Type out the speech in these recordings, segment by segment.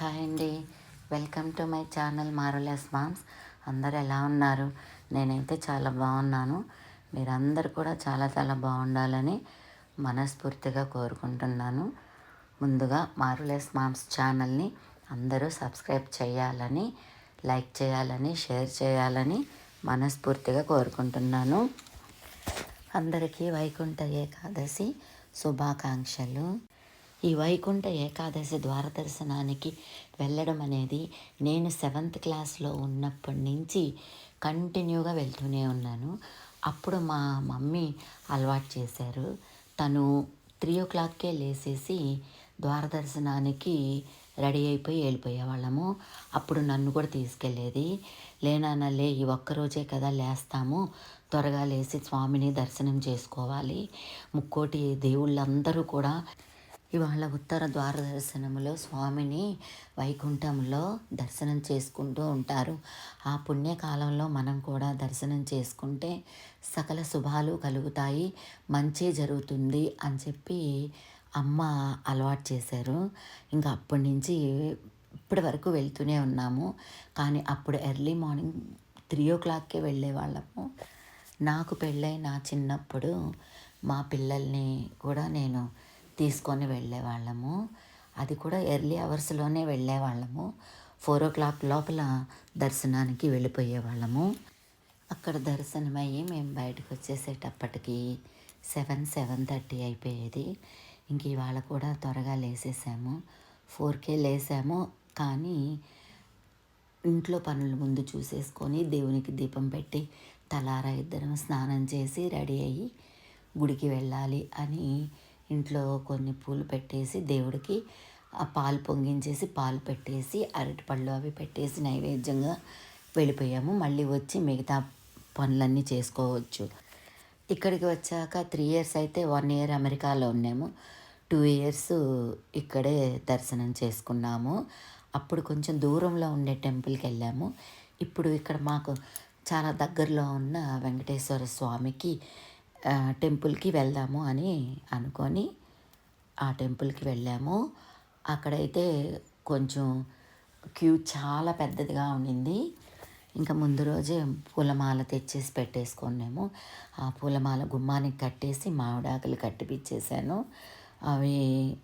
Hi అండి. Welcome to my channel మారులెస్ moms. అందరు ఎలా ఉన్నారు? నేనైతే చాలా బాగున్నాను. మీరందరూ కూడా చాలా చాలా బాగుండాలని మనస్ఫూర్తిగా కోరుకుంటున్నాను. ముందుగా మారులెస్ మామ్స్ ఛానల్ని అందరూ సబ్స్క్రైబ్ చేయాలని లైక్ చేయాలని షేర్ చేయాలని మనస్ఫూర్తిగా కోరుకుంటున్నాను. అందరికీ వైకుంఠ ఏకాదశి శుభాకాంక్షలు. ఈ వైకుంఠ ఏకాదశి ద్వార దర్శనానికి వెళ్ళడం అనేది నేను సెవెంత్ క్లాస్లో ఉన్నప్పటి నుంచి కంటిన్యూగా వెళ్తూనే ఉన్నాను. అప్పుడు మా మమ్మీ అలవాటు చేశారు. తను త్రీ ఓ క్లాక్కే లేసేసి ద్వార దర్శనానికి రెడీ అయిపోయి వెళ్ళిపోయేవాళ్ళము అప్పుడు నన్ను కూడా తీసుకెళ్ళేది. లేనాన్న లే ఈ ఒక్కరోజే కదా లేస్తాము. త్వరగా లేచి స్వామిని దర్శనం చేసుకోవాలి. ముక్కోటి దేవుళ్ళందరూ కూడా ఇవాళ ఉత్తర ద్వార దర్శనంలో స్వామిని వైకుంఠంలో దర్శనం చేసుకుంటూ ఉంటారు. ఆ పుణ్యకాలంలో మనం కూడా దర్శనం చేసుకుంటే సకల శుభాలు కలుగుతాయి. మంచి జరుగుతుంది అని చెప్పి అమ్మ అలవాటు చేశారు. ఇంకా అప్పటి నుంచి ఇప్పటి వరకు వెళ్తూనే ఉన్నాము. కానీ అప్పుడు ఎర్లీ మార్నింగ్ త్రీ ఓ క్లాక్కే వెళ్ళే వాళ్ళము. నాకు పెళ్ళై నా చిన్నప్పుడు మా పిల్లల్ని కూడా నేను తీసుకొని వెళ్ళేవాళ్ళము. అది కూడా ఎర్లీ అవర్స్లోనే వెళ్ళేవాళ్ళము. ఫోర్ ఓ క్లాక్ లోపల దర్శనానికి వెళ్ళిపోయేవాళ్ళము. అక్కడ దర్శనం అయ్యి మేము బయటకు వచ్చేసేటప్పటికి సెవెన్ సెవెన్ థర్టీ అయిపోయేది. ఇంక ఇవాళ కూడా త్వరగా లేసేసాము. ఫోర్కే లేసాము. కానీ ఇంట్లో పనులు ముందు చూసేసుకొని దేవునికి దీపం పెట్టి తలారా ఇద్దరం స్నానం చేసి రెడీ అయ్యి గుడికి వెళ్ళాలి అని ఇంట్లో కొన్ని పూలు పెట్టేసి దేవుడికి ఆ పాలు పొంగించేసి పాలు పెట్టేసి అరటిపళ్ళు అవి పెట్టేసి నైవేద్యంగా వెళ్ళిపోయాము. మళ్ళీ వచ్చి మిగతా పనులన్నీ చేసుకోవచ్చు. ఇక్కడికి వచ్చాక త్రీ ఇయర్స్ అయితే వన్ ఇయర్ అమెరికాలో ఉన్నాము. టూ ఇయర్స్ ఇక్కడే దర్శనం చేసుకున్నాము. అప్పుడు కొంచెం దూరంలో ఉండే టెంపుల్కి వెళ్ళాము. ఇప్పుడు ఇక్కడ మాకు చాలా దగ్గరలో ఉన్న వెంకటేశ్వర స్వామికి టెంపుల్కి వెళ్దాము అని అనుకొని ఆ టెంపుల్కి వెళ్ళాము. అక్కడైతే కొంచెం క్యూ చాలా పెద్దదిగా ఉండింది. ఇంకా ముందు రోజే పూలమాల తెచ్చేసి పెట్టేసుకున్నాము ఆ పూలమాల గుమ్మానికి కట్టేసి మామిడాకులు కట్టిపిచ్చేసాను. అవి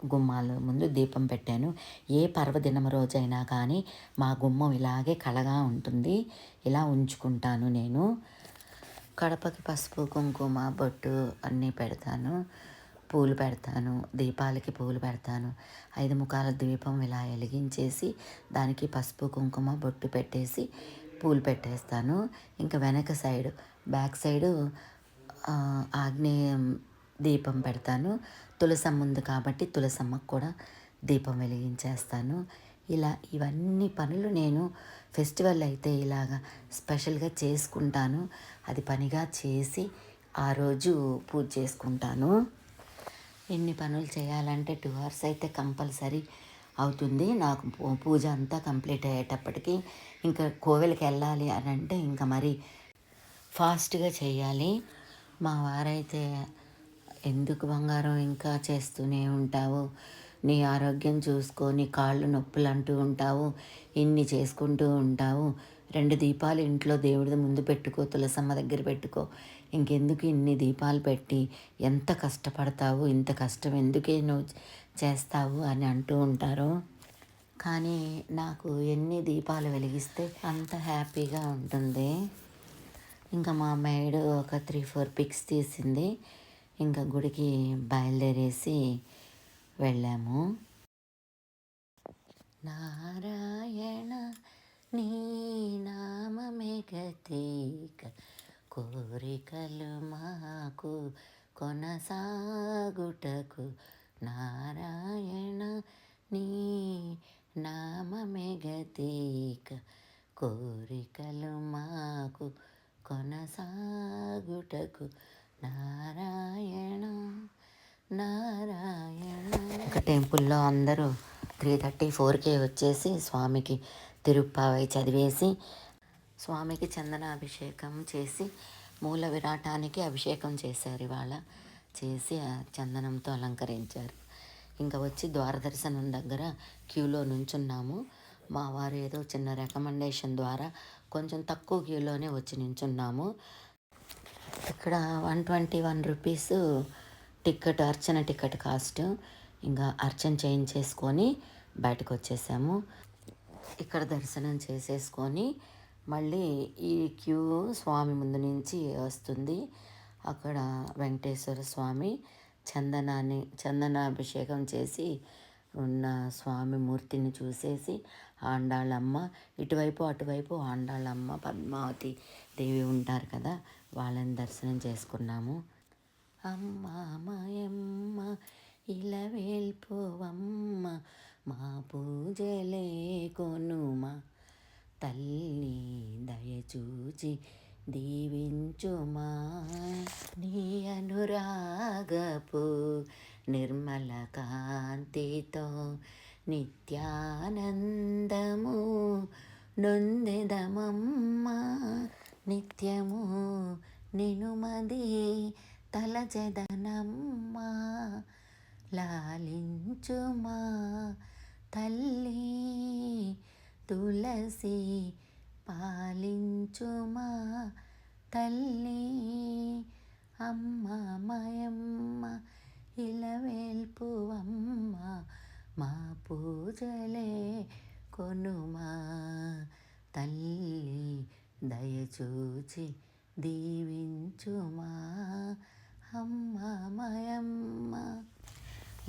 గుమ్మాలు ముందు దీపం పెట్టాను. ఏ పర్వదినం రోజైనా కానీ మా గుమ్మం ఇలాగే కళగా ఉంటుంది. ఇలా ఉంచుకుంటాను నేను. కడపకి పసుపు కుంకుమ బొట్టు అన్నీ పెడతాను. పూలు పెడతాను. దీపాలకి పూలు పెడతాను. ఐదు ముఖాల దీపం ఇలా వెలిగించేసి దానికి పసుపు కుంకుమ బొట్టు పెట్టేసి పూలు పెట్టేస్తాను. ఇంకా వెనక సైడ్ బ్యాక్ సైడు ఆగ్నేయం దీపం పెడతాను. తులసమ్మ ఉంది కాబట్టి తులసమ్మకు కూడా దీపం వెలిగించేస్తాను. ఇలా ఇవన్నీ పనులు నేను ఫెస్టివల్ అయితే ఇలాగా స్పెషల్గా చేసుకుంటాను. అది పనిగా చేసి ఆ రోజు పూజ చేసుకుంటాను. ఎన్ని పనులు చేయాలంటే టూ అవర్స్ అయితే కంపల్సరీ అవుతుంది. నాకు పూజ అంతా కంప్లీట్ అయ్యేటప్పటికి ఇంకా కోవెలకి వెళ్ళాలి అని అంటే ఇంకా మరి ఫాస్ట్గా చేయాలి. మా వారైతే ఎందుకు బంగారం ఇంకా చేస్తూనే ఉంటావు? నీ ఆరోగ్యం చూసుకొని కాళ్ళు నొప్పులు అంటూ ఉంటావు ఇన్ని చేసుకుంటూ ఉంటావు. రెండు దీపాలు ఇంట్లో దేవుడి ముందు పెట్టుకో తులసమ్మ దగ్గర పెట్టుకో. ఇంకెందుకు ఇన్ని దీపాలు పెట్టి ఎంత కష్టపడతావు ఇంత కష్టం ఎందుకే నువ్వు చేస్తావు అని అంటూ ఉంటారు. కానీ నాకు ఎన్ని దీపాలు వెలిగిస్తే అంత హ్యాపీగా ఉంటుంది. ఇంకా మా మేడ్ ఒక త్రీ ఫోర్ పిక్స్ తీసింది. ఇంకా గుడికి బయలుదేరేసి వెళ్ళాము. నారాయణ నీ నామమే కోరికలు మాకు కొనసాగుటకు. నారాయణ నీ నామమే కోరికలు మాకు కొనసాగుటకు. నారాయణ. టెంపుల్లో అందరూ త్రీ థర్టీ ఫోర్కే వచ్చేసి స్వామికి తిరుప్పావై చదివేసి స్వామికి చందనాభిషేకం చేసి మూల విరాటానికి అభిషేకం చేశారు ఇవాళ. చేసి చందనంతో అలంకరించారు. ఇంకా వచ్చి ద్వారదర్శనం దగ్గర క్యూలో నుంచున్నాము. మా వారు ఏదో చిన్న రికమెండేషన్ ద్వారా కొంచెం తక్కువ క్యూలోనే వచ్చి నించున్నాము. ఇక్కడ one twenty one rupees ticket అర్చన టికెట్ కాస్ట్. ఇంకా అర్చన చేయించేసుకొని బయటకు వచ్చేసాము ఇక్కడ దర్శనం చేసేసుకొని మళ్ళీ ఈ క్యూ స్వామి ముందు నుంచి వస్తుంది. అక్కడ వెంకటేశ్వర స్వామి చందనాన్ని చందనాభిషేకం చేసి ఉన్న స్వామి మూర్తిని చూసేసి ఆండాళ్ళమ్మ ఇటువైపు అటువైపు ఆండాళ్ళమ్మ పద్మావతి దేవి ఉంటారు కదా వాళ్ళని దర్శనం చేసుకున్నాము. అమ్మ మాయమ్మ ఇలా వేల్పోవమ్మ మా పూజలే కొనుమా. తల్లి దయచూచి దీవించుమా. నీ అనురాగపు నిర్మల కాంతితో నిత్యానందము నొందెదమమ్మ. నిత్యము నినుమది తలచెదనమ్మా. లాలించుమా తల్లి తులసి పాలించుమా తల్లి అమ్మ మయమ్మ ఇలవేల్పువమ్మ మా పూజలే కొనుమా తల్లి దయచూచి దీవించుమా అమ్మ మయమ్మ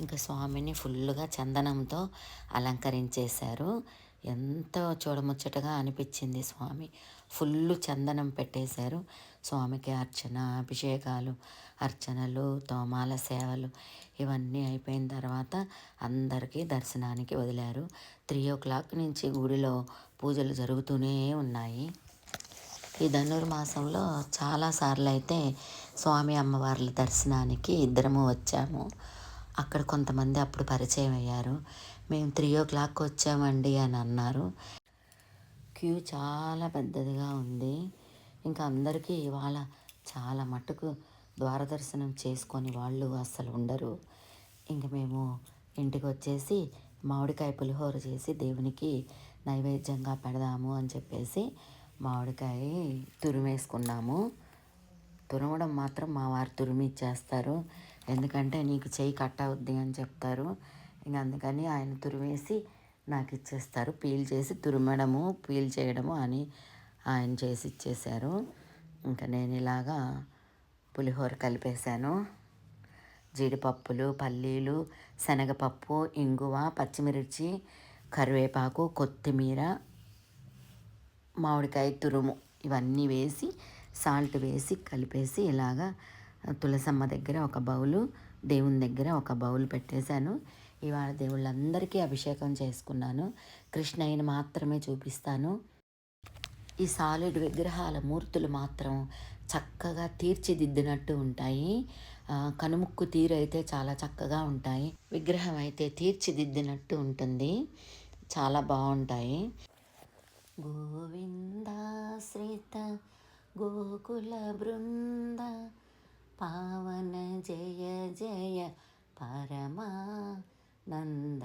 ఇంకా స్వామిని ఫుల్గా చందనంతో అలంకరించేశారు. ఎంతో చూడముచ్చటగా అనిపించింది స్వామి. ఫుల్ చందనం పెట్టేశారు. స్వామికి అర్చన అభిషేకాలు అర్చనలు తోమాల సేవలు ఇవన్నీ అయిపోయిన తర్వాత అందరికీ దర్శనానికి వదిలారు. త్రీ ఓ క్లాక్ నుంచి గుడిలో పూజలు జరుగుతూనే ఉన్నాయి. ఈ ధనుర్మాసంలో చాలాసార్లు అయితే స్వామి అమ్మవార్ల దర్శనానికి ఇద్దరము వచ్చాము. అక్కడ కొంతమంది అప్పుడు పరిచయం అయ్యారు. మేము త్రీ ఓ క్లాక్ వచ్చామండి అని అన్నారు. క్యూ చాలా పెద్దదిగా ఉంది. ఇంకా అందరికీ ఇవాళ చాలా మట్టుకు ద్వారదర్శనం చేసుకొని వాళ్ళు అస్సలు ఉండరు. ఇంకా మేము ఇంటికి వచ్చేసి మామిడికాయ పులిహోర చేసి దేవునికి నైవేద్యంగా పెడదాము అని చెప్పేసి మామిడికాయ తురిమేసుకున్నాము. తురమడం మాత్రం మా వారు తురిమి ఇచ్చేస్తారు. ఎందుకంటే నీకు చేయి కట్ అవుద్ది అని చెప్తారు. ఇంకా అందుకని ఆయన తురిమేసి నాకు ఇచ్చేస్తారు. పీల్ చేసి తురిమడము పీల్ చేయడము అని ఆయన చేసి ఇచ్చేశారు. ఇంకా నేను ఇలాగా పులిహోర కలిపేశాను. జీడిపప్పులు పల్లీలు శనగపప్పు ఇంగువ పచ్చిమిర్చి కరివేపాకు కొత్తిమీర మామిడికాయ తురుము ఇవన్నీ వేసి సాల్ట్ వేసి కలిపేసి ఇలాగా తులసమ్మ దగ్గర ఒక బౌలు దేవుని దగ్గర ఒక బౌల్ పెట్టేశాను. ఇవాళ దేవుళ్ళందరికీ అభిషేకం చేసుకున్నాను. కృష్ణయ్యని మాత్రమే చూపిస్తాను. ఈ సాలిడ్ విగ్రహాల మూర్తులు మాత్రం చక్కగా తీర్చిదిద్దినట్టు ఉంటాయి. కనుముక్కు తీరు అయితే చాలా చక్కగా ఉంటాయి. విగ్రహం అయితే తీర్చిదిద్దినట్టు ఉంటుంది. చాలా బాగుంటాయి. గోవిందాశ్రిత గోకుల బృంద పావన జయ జయ పరమానంద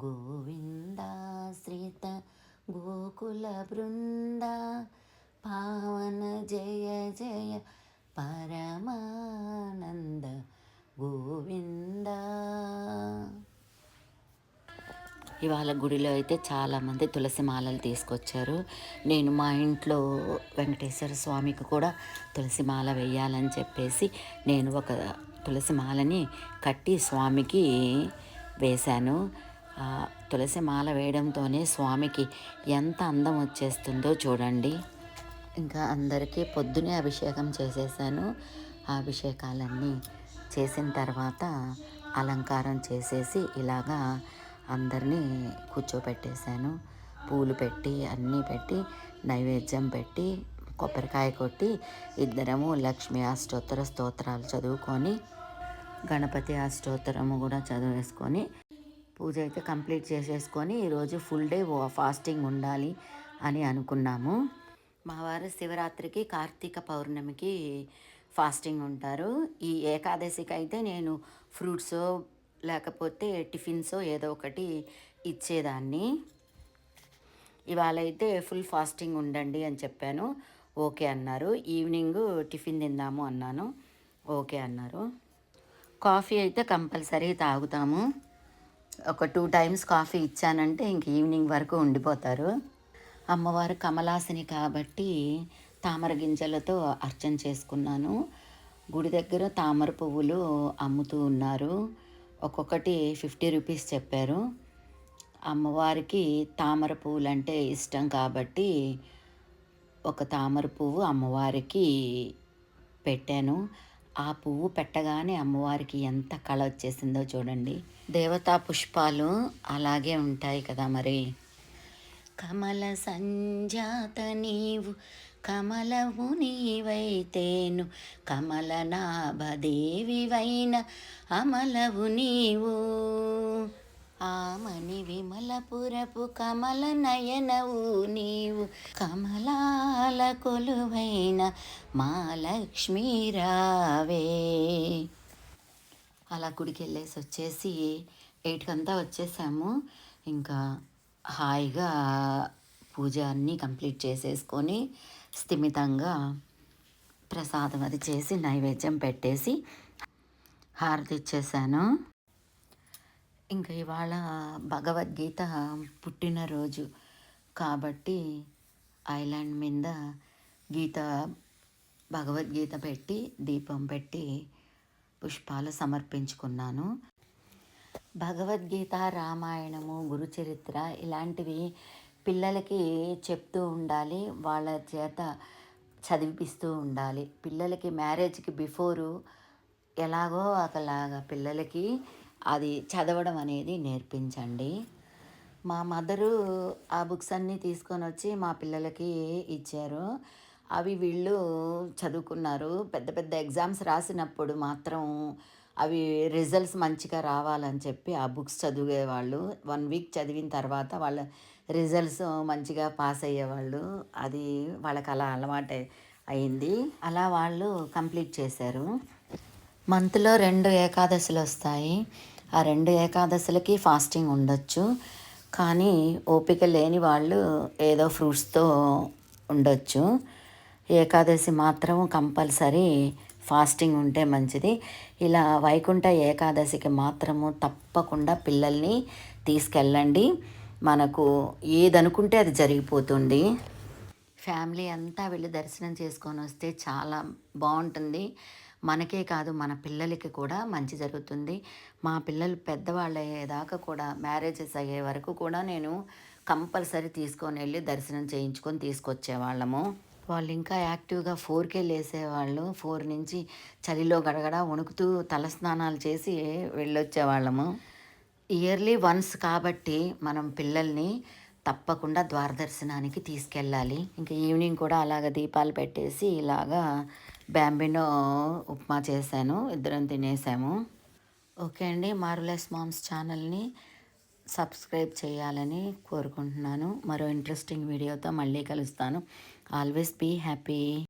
గోవిందాశ్రిత గోకుల బృంద పావన జయ జయ పరమానంద గోవిందా ఇవాళ గుడిలో అయితే చాలామంది తులసి మాలలు తీసుకొచ్చారు. నేను మా ఇంట్లో వెంకటేశ్వర స్వామికి కూడా తులసి మాల వేయాలని చెప్పేసి నేను ఒక తులసి మాలని కట్టి స్వామికి వేశాను. తులసి మాల వేయడంతోనే స్వామికి ఎంత అందం వచ్చేస్తుందో చూడండి. ఇంకా అందరికీ పొద్దునే అభిషేకం చేసేసాను. ఆ అభిషేకాలన్నీ చేసిన తర్వాత అలంకారం చేసేసి ఇలాగా అందరినీ కూర్చోపెట్టేశాను. పూలు పెట్టి అన్నీ పెట్టి నైవేద్యం పెట్టి కొబ్బరికాయ కొట్టి ఇద్దరము లక్ష్మీ అష్టోత్తర స్తోత్రాలు చదువుకొని గణపతి అష్టోత్తరము కూడా చదివేసుకొని పూజ అయితే కంప్లీట్ చేసేసుకొని ఈరోజు ఫుల్ డే ఫాస్టింగ్ ఉండాలి అని అనుకున్నాము. మా వారు శివరాత్రికి కార్తీక పౌర్ణమికి ఫాస్టింగ్ ఉంటారు. ఈ ఏకాదశికి అయితే నేను ఫ్రూట్స్ లేకపోతే టిఫిన్స్ ఏదో ఒకటి ఇచ్చేదాన్ని. ఇవాళ అయితే ఫుల్ ఫాస్టింగ్ ఉండండి అని చెప్పాను. ఓకే అన్నారు. ఈవినింగ్ టిఫిన్ తిందాము అన్నాను. ఓకే అన్నారు. కాఫీ అయితే కంపల్సరీ తాగుతాము. ఒక టూ టైమ్స్ కాఫీ ఇచ్చానంటే ఇంక ఈవినింగ్ వరకు ఉండిపోతారు. అమ్మవారు కమలాసిని కాబట్టి తామర గింజలతో అర్చన చేసుకున్నాను. గుడి దగ్గర తామర పువ్వులు అమ్ముతూ ఉన్నారు. ఒక్కొక్కటి ఫిఫ్టీ రూపీస్ చెప్పారు. అమ్మవారికి తామర పువ్వులు అంటే ఇష్టం కాబట్టి ఒక తామర పువ్వు అమ్మవారికి పెట్టాను. ఆ పువ్వు పెట్టగానే అమ్మవారికి ఎంత కళ వచ్చేసిందో చూడండి. దేవతా పుష్పాలు అలాగే ఉంటాయి కదా మరి. కమల సంజాత నీవు కమలవు నీవైతేను కమలనాభదేవివైన అమలవు నీవు. ఆమని విమలపురపు కమల నయనవు నీవు. కమలాల కొలువైన మా లక్ష్మీ రావే. అలా గుడికి వెళ్ళేసి వచ్చేసి ఎయిట్కంతా వచ్చేసాము. ఇంకా హాయిగా పూజ అన్నీ కంప్లీట్ చేసేసుకొని స్థిమితంగా ప్రసాదం అది చేసి నైవేద్యం పెట్టేసి హారతి ఇచ్చేసాను. ఇంకా ఇవాళ భగవద్గీత పుట్టినరోజు కాబట్టి ఐలాండ్ మీద గీత భగవద్గీత పెట్టి దీపం పెట్టి పుష్పాలు సమర్పించుకున్నాను. భగవద్గీత రామాయణము గురుచరిత్ర ఇలాంటివి పిల్లలకి చెప్తూ ఉండాలి. వాళ్ళ చేత చదివిపిస్తూ ఉండాలి. పిల్లలకి మ్యారేజ్కి బిఫోరు ఎలాగో ఒకలాగా పిల్లలకి అది చదవడం అనేది నేర్పించండి. మా మదరు ఆ బుక్స్ అన్నీ తీసుకొని వచ్చి మా పిల్లలకి ఇచ్చారు. అవి వీళ్ళు చదువుకున్నారు. పెద్ద పెద్ద ఎగ్జామ్స్ రాసినప్పుడు మాత్రం అవి రిజల్ట్స్ మంచిగా రావాలని చెప్పి ఆ బుక్స్ చదివేవాళ్ళు వన్ వీక్ చదివిన తర్వాత వాళ్ళ రిజల్ట్స్ మంచిగా పాస్ అయ్యేవాళ్ళు. అది వాళ్ళకి అలా అలవాటు అయింది. అలా వాళ్ళు కంప్లీట్ చేశారు. మంత్లో రెండు ఏకాదశులు వస్తాయి. ఆ రెండు ఏకాదశులకి ఫాస్టింగ్ ఉండొచ్చు. కానీ ఓపిక లేని వాళ్ళు ఏదో ఫ్రూట్స్తో ఉండొచ్చు. ఏకాదశి మాత్రం కంపల్సరీ ఫాస్టింగ్ ఉంటే మంచిది. ఇలా వైకుంఠ ఏకాదశికి మాత్రము తప్పకుండా పిల్లల్ని తీసుకెళ్ళండి. మనకు ఏదనుకుంటే అది జరిగిపోతుంది. ఫ్యామిలీ అంతా వెళ్ళి దర్శనం చేసుకొని వస్తే చాలా బాగుంటుంది. మనకే కాదు మన పిల్లలకి కూడా మంచి జరుగుతుంది. మా పిల్లలు పెద్దవాళ్ళు అయ్యేదాకా కూడా మ్యారేజెస్ అయ్యే వరకు కూడా నేను కంపల్సరీ తీసుకొని వెళ్ళి దర్శనం చేయించుకొని తీసుకొచ్చేవాళ్ళము. వాళ్ళు ఇంకా యాక్టివ్గా ఫోర్కే లేసేవాళ్ళు. ఫోర్ నుంచి చలిలో గడగడ వణుకుతూ తలస్నానాలు చేసి వెళ్ళొచ్చేవాళ్ళము. ఇయర్లీ వన్స్ కాబట్టి మనం పిల్లల్ని తప్పకుండా ద్వారదర్శనానికి తీసుకెళ్ళాలి. ఇంకా ఈవినింగ్ కూడా అలాగ దీపాలు పెట్టేసి ఇలాగా బ్యాంబినో ఉప్మా చేశాను. ఇద్దరం తినేసాము. ఓకే అండి. మారులెస్ మామ్స్ ఛానల్ని సబ్స్క్రైబ్ చేయాలని కోరుకుంటున్నాను. మరో ఇంట్రెస్టింగ్ వీడియోతో మళ్ళీ కలుస్తాను. Always be happy.